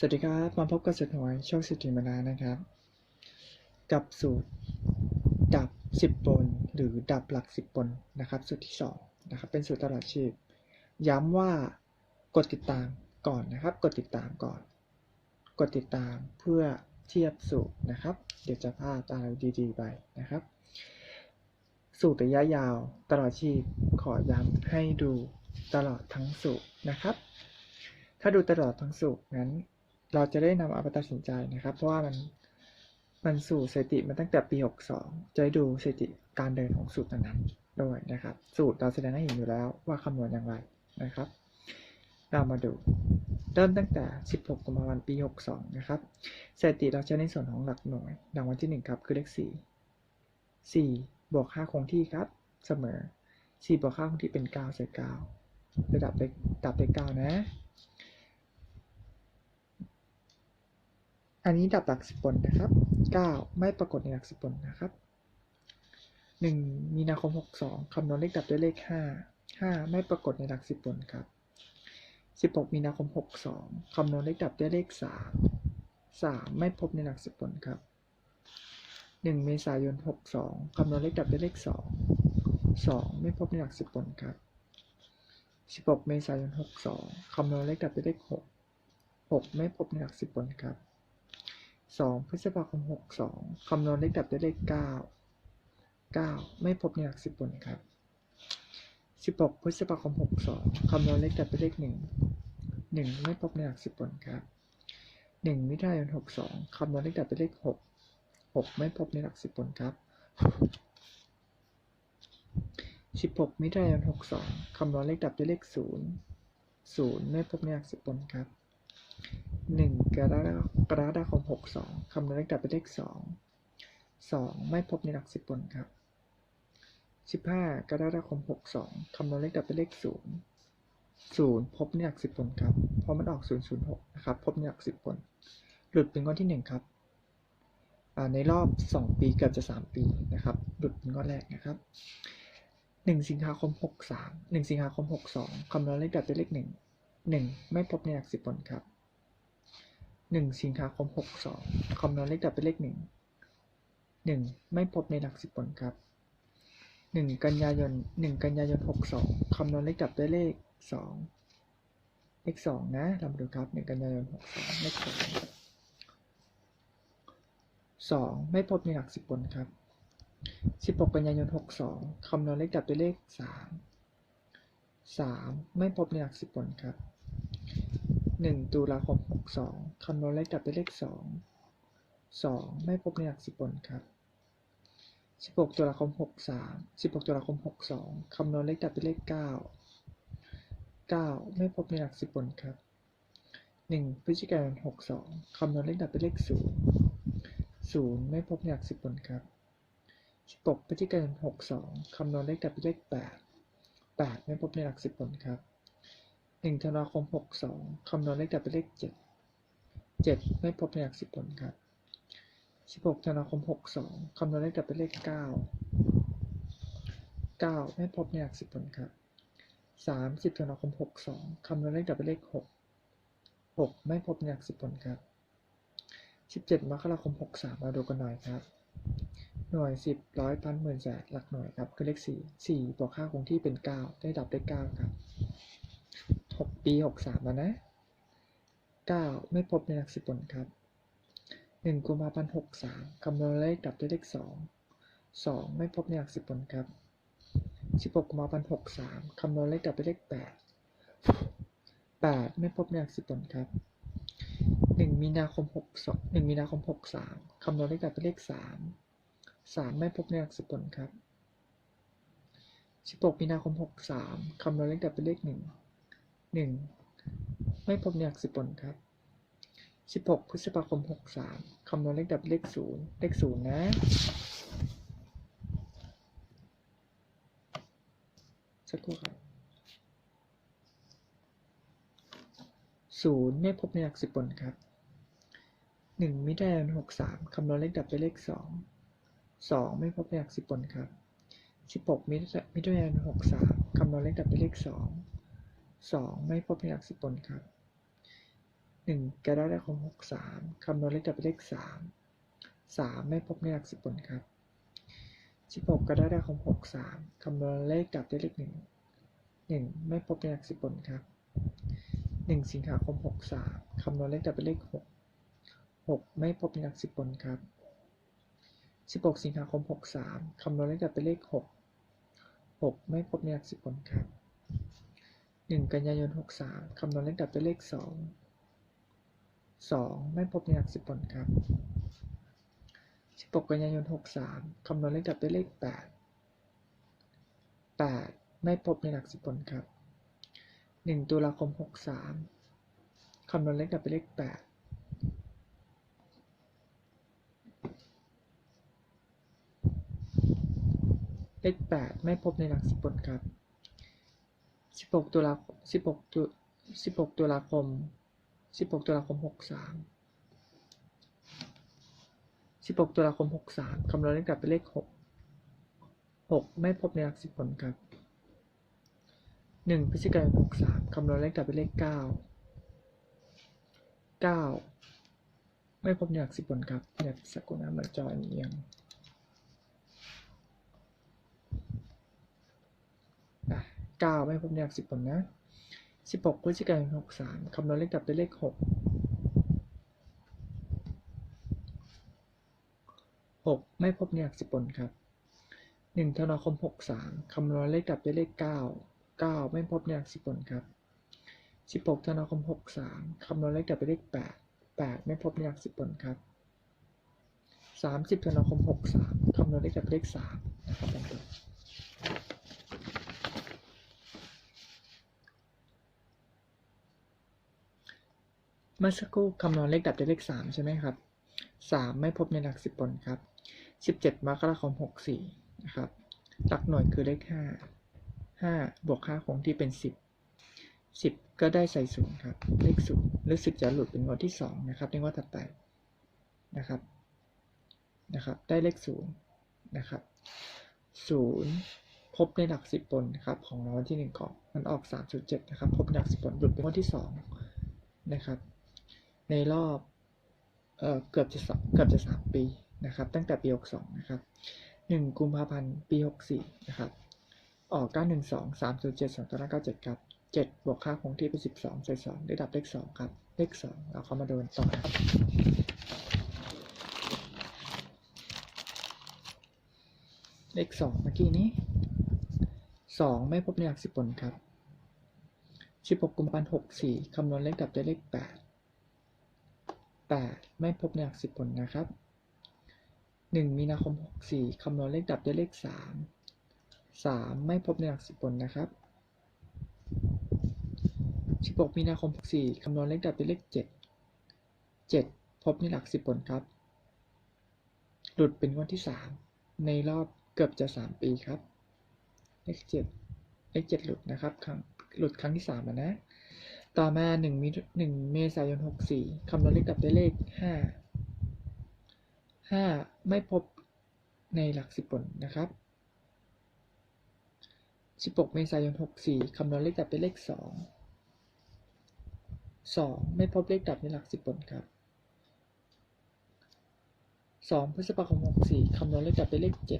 สวัสดีครับ มาพบกับสุดหวยโชคสิทธิมานานะครับ กับสูตรดับ 10 บน หรือดับหลัก 10 บนนะครับ สูตรที่2นะครับเป็นสูตรตลอดชีพ ย้ำว่ากดติดตามก่อนนะครับ กดติดตามก่อน กดติดตามเพื่อเทียบสูตรนะครับ เดี๋ยวจะพลาดอะไรดีๆไปนะครับ สูตรระยะยาวตลอดชีพขอย้ำให้ดูตลอดทั้งสูตรนะครับ ถ้าดูตลอดทั้งสูตรนั้น เราจะได้นำเอาไปตัดสินใจนะครับ เพราะว่ามันมันสู่สถิติมาตั้งแต่ปี 62 จะด้ดูสถิติการเดินของสูตรนั้นๆด้วยนะครับ สูตรเราแสดงให้เห็นอยู่แล้วว่าคำนวณอย่างไรนะครับ เรามาดูเริ่มตั้งแต่ 16กุมภาพันธ์ปี 62 นะครับสถิติเราใช้ในส่วนของหลักหน่วยรางวัลที่ 1 ครับ คือเลข 4 4 บวก5คงที่ครับ เสมอ 4 บวก5คงที่เป็น9ใส่9ระดับเลขดับเลข9นะ อันนี้ดับหลักสิบบนนะครับ9 ไม่ปรากฏในหลักสิบบนนะครับ 1 มีนาคม 62คำนวณเลขดับด้วยเลข 5 5 ไม่ปรากฏในหลักสิบบนครับ 16 มีนาคม 62คำนวณเลขดับด้วยเลข 3 3 ไม่พบในหลักสิบบนครับ 1 เมษายน 62คำนวณเลขดับด้วยเลข 2 2 ไม่พบในหลักสิบบนครับ 16 เมษายน 62คำนวณเลขดับด้วยเลข 6 6 ไม่พบในหลักสิบบนครับ สองพฤษภาคมหกสองคำนวณเลขดับด้วยเลขเก้าเก้าไม่พบในหลักสิบบนครับสิบหกพฤษภาคมหกสองคำนวณเลขดับด้วยเลขหนึ่งหนึ่งไม่พบในหลักสิบบนครับหนึ่งมิถุนายนหกสองคำนวณเลขดับด้วยเลขหกหกไม่พบในหลักสิบบนครับสิบหกมิถุนายนหกสองคำนวณเลขดับด้วยเลขศูนย์ศูนย์ไม่พบในหลักสิบบนครับ หนึ่งกรกรกฎาคมหกสองคำนวณเลขดับเป็นเลขสองสองไม่พบในหลักสิบบนครับสิบห้ากรกฎาคมหกสองคำนวณเลขดับเป็นเลขศูนย์ศูนย์พบในหลักสิบบนครับ เพราะมันออกศูนย์ศูนย์หกนะครับ พบในหลักสิบบนหลุดเป็นก้อนที่หนึ่งครับ ในรอบสองปีเกือบจะสามปีนะครับ หลุดเป็นก้อนแรกนะครับหนึ่งสิงหาคมหกสามหนึ่งสิงหาคมหกสองคำนวณเลขดับเป็นเลขหนึ่งหนึ่งไม่พบในหลักสิบบนครับ หนึ่งสิงหาคมหกสองคำนวณเลขดับเป็นเลขหนึ่งหนึ่งไม่พบในหลักสิบบนครับหนึ่งกันยายนหนึ่งกันยายนหกสองคำนวณเลขดับด้วยเลขสองเลขสองนะเรามาดูครับหนึ่งกันยายนหกสองเลขสองสองไม่พบในหลักสิบบนครับสิบหกกันยายนหกสองคำนวณเลขดับด้วยเลขสามสามไม่พบในหลักสิบบนครับ หนึ่งตุลาคมหกสองคำนวณเลขดับด้วยเลขสองสองไม่พบในหลักสิบบนครับสิบหกตุลาคมหกสามสิบหกตุลาคมหกสองคำนวณเลขดับด้วยเลขเก้าเก้าไม่พบในหลักสิบบนครับหนึ่งพฤศจิกายนหกสองคำนวณเลขดับด้วยเลขศูนย์ศูนย์ไม่พบในหลักสิบบนครับสิบหกพฤศจิกายนหกสองคำนวณเลขดับด้วยเลขแปดแปดไม่พบในหลักสิบบนครับ หนึ่งธันวาคมหกสองคำนวณเลขดับเป็นเลขเจ็ดเจ็ดไม่พบในหลักสิบผลครับสิบหกธันวาคมหกสองคำนวณเลขดับเป็นเลขเก้าเก้าไม่พบในหลักสิบผลครับสามสิบธันวาคมหกสองคำนวณเลขดับเป็นเลขหกหกไม่พบในหลักสิบผลครับสิบเจ็ดมกราคมหกสามมาดูกันหน่อยครับ หน่วยสิบร้อยพันหมื่นแสนหลักหน่วยครับคือเลขสี่สี่บวกค่าคงที่เป็นเก้าได้ดับได้เก้าครับ ปีหกสามแล้วนะเก้าไม่พบในหลักสิบผลครับหนึ่งกุมภาพันธ์หกสามคำนวณเลขดับด้วยเลขสองสองไม่พบในหลักสิบผลครับสิบหกกุมภาพันธ์หกสามคำนวณเลขดับด้วยเลขแปดแปดไม่พบในหลักสิบผลครับหนึ่งมีนาคมหกสองหนึ่งมีนาคมหกสามคำนวณเลขดับด้วยเลขสามสามไม่พบในหลักสิบผลครับสิบหกมีนาคมหกสามคำนวณเลขดับเป็นเลขหนึ่ง หนึ่งไม่พบในหลักสิบผลครับสิบหกพฤษภาคมหกสามคำนวณเลขดับเลขศูนย์เลขศูนย์นะสักครู่ครับศูนย์ไม่พบในหลักสิบผลครับหนึ่งมิถุนายนหกสามคำนวณเลขดับเป็นเลขสองสองไม่พบในหลักสิบผลครับสิบหกมิถุนายนหกสามคำนวณเลขดับเป็นเลขสอง สองไม่พบในหลักสิบผลครับหนึ่งกรกฎาคมหกสามคำนวณเลขดับเป็นเลขสามสามไม่พบในหลักสิบผลครับสิบหกกรกฎาคมหกสามคำนวณเลขดับด้เลขหนึ่งหนึ่งไม่พบในหลักสิบผลครับหนึ่งสิงหาคมหกสามคำนวณเลขดับเป็นเลขหกหกไม่พบในหลักสิบผลครับ 16 สิงหาคม 63 คำนวณเลขดับเป็นเลข 6 6 ไม่พบในหลักสิบผลครับ 1กันยายน63คำนวณเลขดับเป็นเลข2 2ไม่พบในหลักสิบผลครับ16กันยายน63คำนวณเลขดับเป็นเลข8 8ไม่พบในหลักสิบผลครับ1ตุลาคม63คำนวณเลขดับเป็นเลข8เลขแปดไม่พบในหลักสิบผลครับ สิบหกตุลาสิบหกตุสิบหกตุลาคมสิบหกตุลาคมหกสามสิบหกตุลาคมหกสามคำนวณเลขกลับเป็นเลขหกหกไม่พบในหลักสิบผลครับหนึ่งพฤศจิกายนหกสามคำนวณเลขกลับเป็นเลขเก้าเก้าไม่พบในหลักสิบผลครับเนี่ยสกครู่นะมันจอเอียง เก้าไม่พบในหลักสิบผลนะสิบหกพฤศจิกายนหกสามคำนวณเลขดับด้วยเลขหกหกไม่พบในหลักสิบผลครับหนึ่งธันวาคมหกสามคำนวณเลขดับด้วยเลขเก้าเก้าไม่พบในหลักสิบผลครับสิบหกธันวาคมหกสามคำนวณเลขดับด้วยเลขแปดแปดไม่พบในหลักสิบผลครับสามสิบธันวาคมหกสามคำนวณเลขดับด้วยเลขสามนะครับ เมื่อสักครู่คำนวณเลขดับด้เลขสามใช่ไหมครับสามไม่พบในหลักสิบผลครับสิบเจ็ดมกราคมหกสี่นะครับหลักหน่วยคือเลขห้าห้าบวกค่าคงที่เป็นสิบสิบก็ได้ใส่ศูนย์ครับ เลขศูนย์รู้สึกจะหลุดเป็นงวดที่สองนะครับในงวดถัดไปนะครับนะครับ ได้เลขศูนย์นะครับศูนย์พบในหลักสิบผลนครับของรางวัลที่หนึ่งก่อนมันออกสามจุดเจ็ดนะครับ พบในหลักสิบผลหลุดเป็นงวดที่สองนะครับ ในรอบเออเกือบจะสองเกือบจะสามปีนะครับ ตั้งแต่ปีหกสองนะครับหนึ่งกุมภาพันธ์ปีหกสี่นะครับ ออกเก้าหนึ่งสองสามศูนย์เจ็ดสองตัวหน้าเก้าเจ็ดครับเจ็ดบวกค่าคงที่เป็นสิบสองใส่สองได้ดับเลขสองครับ เลขสองเราเข้ามาดูกันต่อครับเลขสองเมื่อกี้นี้สองไม่พบในหลักสิบผลครับสิบหกกุมภาพันธ์หกสี่คำนวณเลขดับได้เลขแปด แปดไม่พบในหลักสิบผลนะครับหนึ่งมีนาคมหกสี่คำนวณเลขดับด้วยเลขสามสามไม่พบในหลักสิบผลนะครับสิบกมีนาคมหกสี่คำนวณเลขดับด้วยเลขเจ็ดเจ็ดพบในหลักสิบผลครับ หลุดเป็นวันที่สามในรอบเกือบจะสามปีครับ เลขเจ็ดเลขเจ็ดหลุดนะครับครั้งหลุดครั้งที่สามแล้วนะ ต่อมาหนึ่งมีหนึ่งเมษายนหกสี่คำนวณเลขดับด้วยเลขห้าห้าไม่พบในหลักสิบผลนะครับ 16 เมษายน 64 คำนวณเลขดับเป็นเลข 2 2 ไม่พบเลขดับในหลัก10บนครับ 2 พฤษภาคม 64 คำนวณเลขดับเป็นเลข 7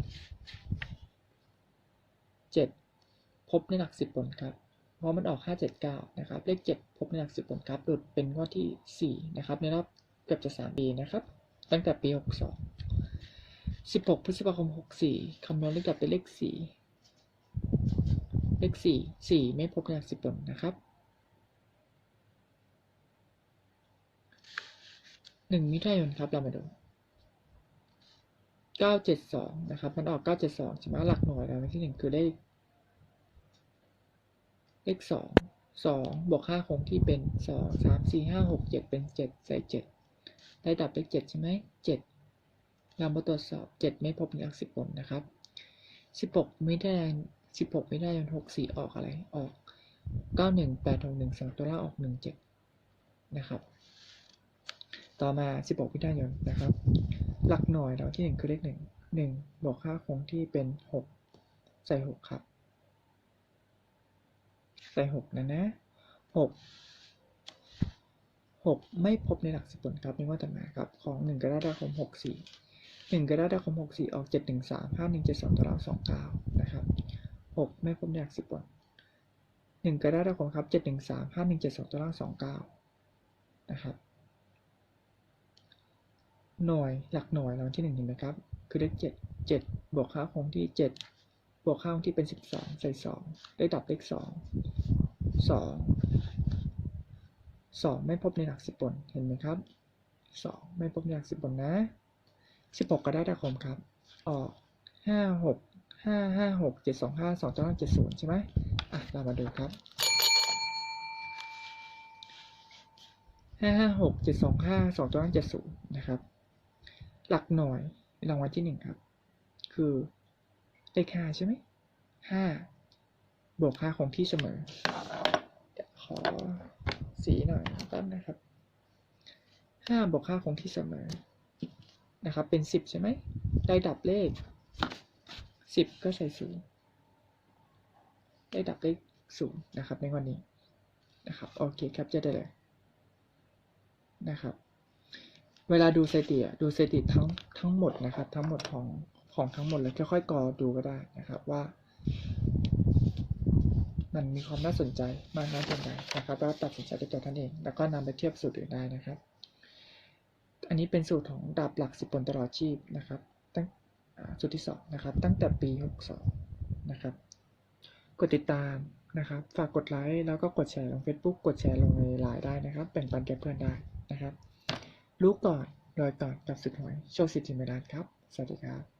7 พบในหลัก10บนครับ เพราะมันออก 579 นะครับ เลข 7 พบในหลัก10บนครับหลุดเป็นงวดที่ 4 นะครับ ในรอบเกือบจะ 3 ปีนะครับ ตั้งแต่ปี 62 16 พฤษภาคม 64 คำนวณเลขดับเป็นเลข 4 เลข 4 4 ไม่พบในหลัก10บนนะครับ 1 มิถุนายนครับ เรามาดู 972 นะครับ มันออก 972ใช่ไหมหลักหน่วยแล้วที่หนึ่งคือเลข เลขสองสองบวกห้าคงที่เป็นสองสามสี่ห้าหกเจ็ดเป็นเจ็ดใส่เจ็ดได้ดับเลขเจ็ดใช่ไหมเจ็ดเรามาตรวจสอบเจ็ดไม่พบในหลักสิบบนนะครับสิบหกไม่ได้สิบหกไม่ได้ยันหกสี่ออกอะไรออกเก้าหนึ่งแปดหกหนึ่งสองตัวล่างออกหนึ่งเจ็ดนะครับ ต่อมาสิบหกมิถุนายนนะครับ หลักหน่วยเราที่หนึ่งคือเลขหนึ่งหนึ่งบวกค่าคงที่เป็นหกใส่หกครับ ส่หกนะนะหกหกไม่พบในหลักสิบผลครับไม่ว่าต่มาครับ ของหนึ่งกระดาษดาคมหกสี่หนึ่งกระดาษดาคมหกสี่ออกเจ็ดหนึ่งสามห้าหนึ่งเจ็ดสองตารางสองเก้านะครับหกไม่พบในหลักสิบผลหนึ่งกระดาษดาคมครับเจ็ดหนึ่งสามห้าหนึ่งเจ็ดสองตารางสองเก้านะครับ หน่วยหลักหน่วยเราที่หนึ่งเห็นไหมครับ คือเลขเจ็ดเจ็ดบวกค่าคงที่เจ็ด บวกค่างที่เป็นสิบสองใส่สองได้ดับเลขสองสองสองไม่พบในหลักสิบบนเห็นไหมครับสองไม่พบในหลักสิบบนนะสิบหกก็ได้ดาคมครับ ออกห้าหกห้าห้าหกเจ็ดสองห้าสองตัวล่างเจ็ดศูนย์ใช่ไหมอะเรามาดูครับห้าห้าหกเจ็ดสองห้าสองตัวล่างเจ็ดศูนย์นะครับ หลักหน่วยรางวัลที่หนึ่งครับ คือ เลขห้าใช่ไหมห้าบวกค่าคงที่เสมอเดี๋ยวขอสีหน่อยแป๊บนะครับห้าบวกค่าคงที่เสมอนะครับ เป็นสิบใช่ไหมได้ดับเลขสิบก็ใส่ศูนย์ได้ดับเลขศูนย์นะครับในวันนี้นะครับโอเคครับจะได้เลยนะครับ เวลาดูสถิติอะดูสถิติทั้งทั้งหมดนะครับ ทั้งหมดของ ของทั้งหมดเลยค่อยๆกรอดูก็ได้นะครับว่า มันมีความน่าสนใจมากน้อยเพียงใดนะครับแล้วตัดสินใจด้วยตัวท่านเอง แล้วก็นำไปเทียบสูตรอื่นได้นะครับ อันนี้เป็นสูตรของดาบหลักสิบผลตลอดชีพนะครับตั้งสูตรที่สองนะครับตั้งแต่ปีหกสองนะครับ กดติดตามนะครับ ฝากกดไลค์แล้วก็กดแชร์ลง Facebook กดแชร์ลงในไลน์ได้นะครับแบ่งปันแก่เพื่อนได้นะครับ รู้ก่อนรอยก่อนกับสุดหวยโชคสิทธิเมดานครับ สวัสดีครับ